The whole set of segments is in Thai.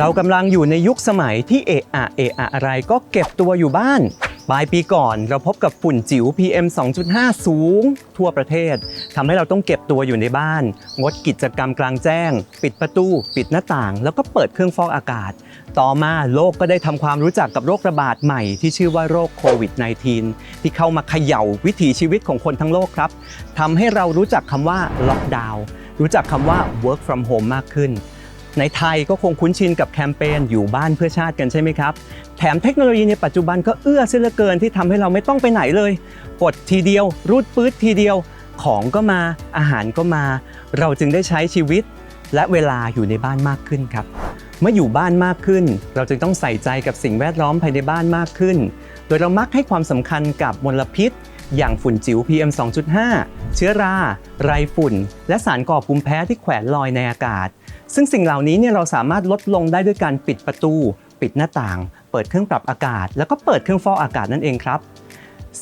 เรากำลังอยู่ในยุคสมัยที่เอะอะเอะอะอะไรก็เก็บตัวอยู่บ้าน ปลายปีก่อนเราพบกับฝุ่นจิ๋ว PM 2.5 สูง ทั่วประเทศทำให้เราต้องเก็บตัวอยู่ในบ้าน งดกิจกรรมกลางแจ้ง ปิดประตู ปิดหน้าต่าง แล้วก็เปิดเครื่องฟอกอากาศ ต่อมาโลกก็ได้ทำความรู้จักกับโรคระบาดใหม่ที่ชื่อว่าโรคโควิด -19 ที่เข้ามาเขย่าวิถีชีวิตของคนทั้งโลกครับทำให้เรารู้จักคำว่าล็อกดาวน์รู้จักคำว่า work from home มากขึ้น ในไทยก็คงคุ้นชินกับแคมเปญอยู่บ้านเพื่อชาติกันใช่ไหมครับ แถมเทคโนโลยีในปัจจุบันก็เอื้อเสียเหลือเกินที่ทำให้เราไม่ต้องไปไหนเลย กดทีเดียว รูดปื๊ดทีเดียว ของก็มาอาหารก็มา เราจึงได้ใช้ชีวิตและเวลาอยู่ในบ้านมากขึ้นครับ เมื่ออยู่บ้านมากขึ้น เราจึงต้องใส่ใจกับสิ่งแวดล้อมภายในบ้านมากขึ้น โดยเรามักให้ความสำคัญกับมลพิษ อย่างฝุ่นจิ๋ว PM 2.5 เชื้อรา ไรฝุ่น และสารก่อภูมิแพ้ที่แขวนลอยในอากาศ ซึ่งสิ่งเหล่านี้เนี่ยเราสามารถลดลงได้ด้วยการปิดประตู ปิดหน้าต่าง เปิดเครื่องปรับอากาศ แล้วก็เปิดเครื่องฟอกอากาศนั่นเองครับ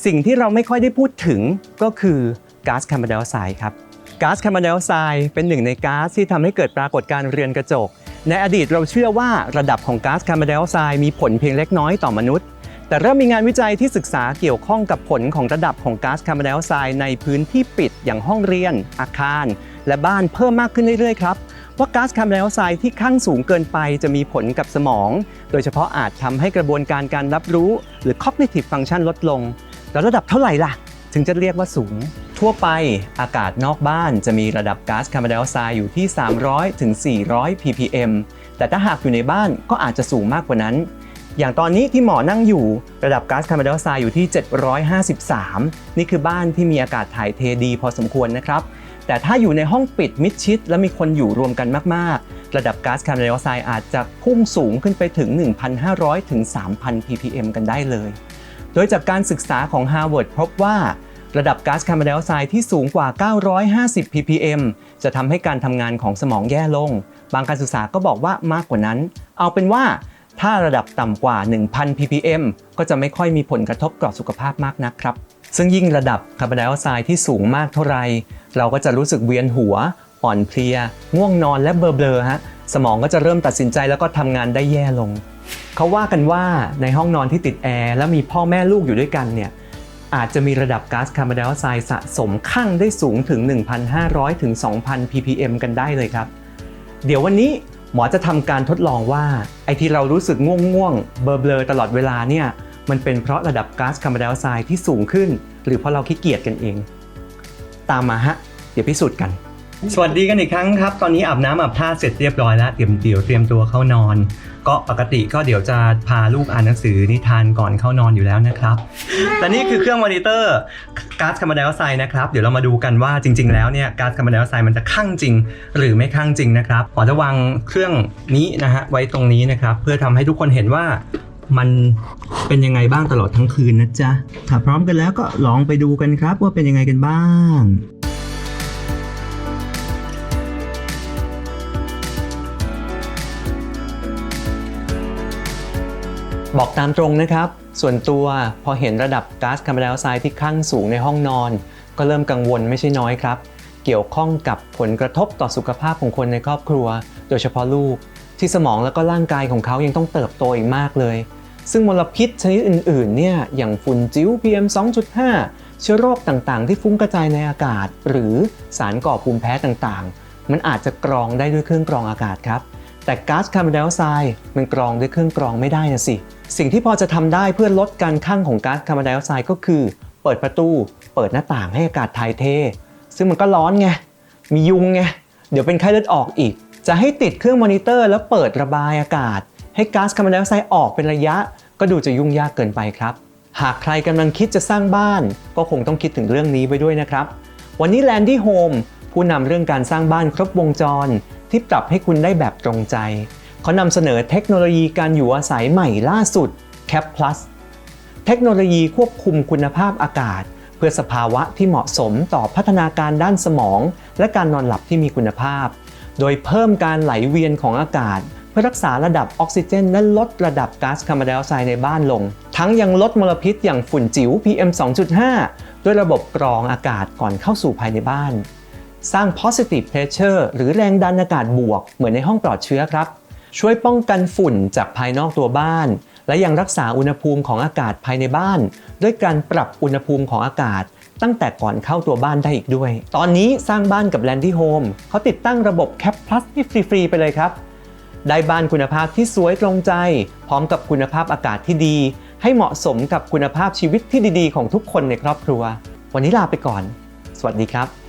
สิ่งที่เราไม่ค่อยได้พูดถึงก็คือก๊าซคาร์บอนไดออกไซด์ครับก๊าซคาร์บอนไดออกไซด์เป็นหนึ่งในก๊าซที่ทำให้เกิดปรากฏการณ์เรือนกระจก ในอดีตเราเชื่อว่าระดับของก๊าซคาร์บอนไดออกไซด์มีผลเพียงเล็กน้อยต่อมนุษย์ แต่เริ่มมีงานวิจัยที่ศึกษาเกี่ยวข้องกับผลของระดับของก๊าซคาร์บอนไดออกไซด์ในพื้นที่ปิดอย่างห้องเรียน อาคาร และบ้านเพิ่มมากขึ้นเรื่อยๆครับ ว่าก๊าซคาร์บอนไดออกไซด์ที่ข้างสูงเกินไปจะมีผลกับสมอง โดยเฉพาะอาจทำให้กระบวนการการรับรู้ หรือ cognitive function ลดลง แล้วระดับเท่าไหร่ล่ะ ถึงจะเรียกว่าสูง ทั่วไปอากาศนอกบ้านจะมีระดับก๊าซคาร์บอนไดออกไซด์อยู่ที่ 300ถึง400 ppm แต่ถ้าหากอยู่ในบ้านก็อาจจะสูงมากกว่านั้น อย่างตอนนี้ที่หมอนั่งอยู่ระดับก๊าซคาร์บอนไดออกไซด์อยู่ที่ 753 นี่คือบ้านที่มีอากาศถ่ายเทดีพอสมควรนะครับ แต่ถ้าอยู่ในห้องปิดมิดชิด และมีคนอยู่รวมกันมาก ๆ ระดับก๊าซคาร์บอนไดออกไซด์อาจจะพุ่งสูงขึ้นไปถึง 1,500 ถึง 3,000 ppm กันได้เลย โดยจากการศึกษาของ Harvard พบว่า ระดับก๊าซคาร์บอนไดออกไซด์ที่สูงกว่า 950 ppm จะทำให้การทำงานของสมองแย่ลง บางการศึกษาก็บอกว่ามากกว่านั้น เอาเป็นว่าถ้าระดับต่ำกว่า 1,000 ppm ก็จะไม่ค่อยมีผลกระทบต่อสุขภาพมากนักครับ ซึ่งยิ่งระดับคาร์บอนไดออกไซด์ที่สูงมากเท่าไร เราก็จะรู้สึกเวียนหัว อ่อนเพลีย ง่วงนอนและเบลอๆฮะสมองก็จะเริ่มตัดสินใจแล้วก็ทำงานได้แย่ลง เขาว่ากันว่าในห้องนอนที่ติดแอร์แล้วมีพ่อแม่ลูกอยู่ด้วยกันเนี่ยอาจจะมีระดับก๊าซคาร์บอนไดออกไซด์สะสมข้างได้สูงถึง 1,500 ถึง 2,000 ppm กันได้เลยครับ เดี๋ยววันนี้หมอจะทำการทดลองว่า ไอที่เรารู้สึกง่วงง่วงๆเบลอๆตลอดเวลาเนี่ย มันเป็นเพราะระดับก๊าซคาร์บอนไดออกไซด์ที่สูงขึ้น หรือเพราะเราขี้เกียจกันเอง ตามมาฮะ เดี๋ยวพิสูจน์กัน สวัสดีกันอีกครั้งครับ ตอนนี้อาบน้ำอาบท่าเสร็จเรียบร้อยแล้ว เตรียมเดี๋ยวเตรียมตัวเข้านอน ก็ปกติก็เดี๋ยวจะพาลูกอ่านหนังสือนิทานก่อนเข้านอนอยู่แล้วนะครับและนี่คือเครื่องมอนิเตอร์ก๊าซคาร์บอนไดออกไซด์นะครับ เดี๋ยวเรามาดูกันว่าจริง ๆ แล้วเนี่ยก๊าซคาร์บอนไดออกไซด์มันจะข้างจริง หรือไม่ข้างจริงนะครับหมอจะวางเครื่องนี้นะฮะไว้ตรงนี้นะครับ เพื่อทำให้ทุกคนเห็นว่า มันเป็นยังไงบ้างตลอดทั้งคืนนะจ๊ะ ถ้าพร้อมกันแล้วก็ลองไปดูกันครับว่าเป็นยังไงกันบ้างบอกตามตรงนะครับ ส่วนตัวพอเห็นระดับก๊าซคาร์บอนไดออกไซด์ที่ข้างสูงในห้องนอน ก็เริ่มกังวลไม่ใช่น้อยครับ เกี่ยวข้องกับผลกระทบต่อสุขภาพของคนในครอบครัว โดยเฉพาะลูก ที่สมองและก็ร่างกายของเขายังต้องเติบโตอีกมากเลย ซึ่งมลพิษชนิดอื่นๆเนี่ยอย่างฝุ่นจิ๋ว PM 2.5 เชื้อโรคต่างๆ ที่ฟุ้งกระจายในอากาศ หรือสารก่อภูมิแพ้ต่างๆ มันอาจจะกรองได้ด้วยเครื่องกรองอากาศครับ แต่ก๊าซคาร์บอนไดออกไซด์มันกรองด้วยเครื่องกรองไม่ได้นะสิ สิ่งที่พอจะทำได้เพื่อลดการคั่งของก๊าซคาร์บอนไดออกไซด์ก็คือ เปิดประตู เปิดหน้าต่างให้อากาศถ่ายเท ซึ่งมันก็ร้อนไงมียุงไงเดี๋ยวเป็นไข้เลือดออกอีก จะให้ติดเครื่องมอนิเตอร์แล้วเปิดระบายอากาศ ให้ก๊าซคาร์บอนไดออกไซด์ออกเป็นระยะ ก็ดูจะยุ่งยากเกินไปครับ หากใครกำลังคิดจะสร้างบ้าน ก็คงต้องคิดถึงเรื่องนี้ไว้ด้วยนะครับ วันนี้ Landy Home ผู้นำเรื่องการสร้างบ้านครบวงจร ที่ปรับให้คุณได้แบบตรงใจเขานำเสนอเทคโนโลยีการอยู่อาศัยใหม่ล่าสุด Cap Plus เทคโนโลยีควบคุมคุณภาพอากาศ เพื่อสภาวะที่เหมาะสมต่อพัฒนาการด้านสมอง และการนอนหลับที่มีคุณภาพ โดยเพิ่มการไหลเวียนของอากาศ พื่อรักษาระดับออกซิเจน และลดระดับก๊าซคาร์บอนไดออกไซด์ในบ้านลง ทั้งยังลดมลพิษอย่างฝุ่นจิ๋ว PM 2.5 ด้วยระบบกรองอากาศก่อนเข้าสู่ภายในบ้าน สร้าง positive pressure หรือแรงดันอากาศบวกเหมือนในห้องปลอดเชื้อครับ ช่วยป้องกันฝุ่นจากภายนอกตัวบ้าน และยังรักษาอุณหภูมิของอากาศภายในบ้าน ด้วยการปรับอุณหภูมิของอากาศตั้งแต่ก่อนเข้าตัวบ้านได้อีกด้วย ตอนนี้สร้างบ้านกับ Landy Home เขาติดตั้งระบบ Cap Plus ให้ฟรีๆไปเลยครับ ได้บ้านคุณภาพที่สวยตรงใจ พร้อมกับคุณภาพอากาศที่ดี ให้เหมาะสมกับคุณภาพชีวิตที่ดีๆ ของทุกคนในครอบครัว วันนี้ลาไปก่อน สวัสดีครับ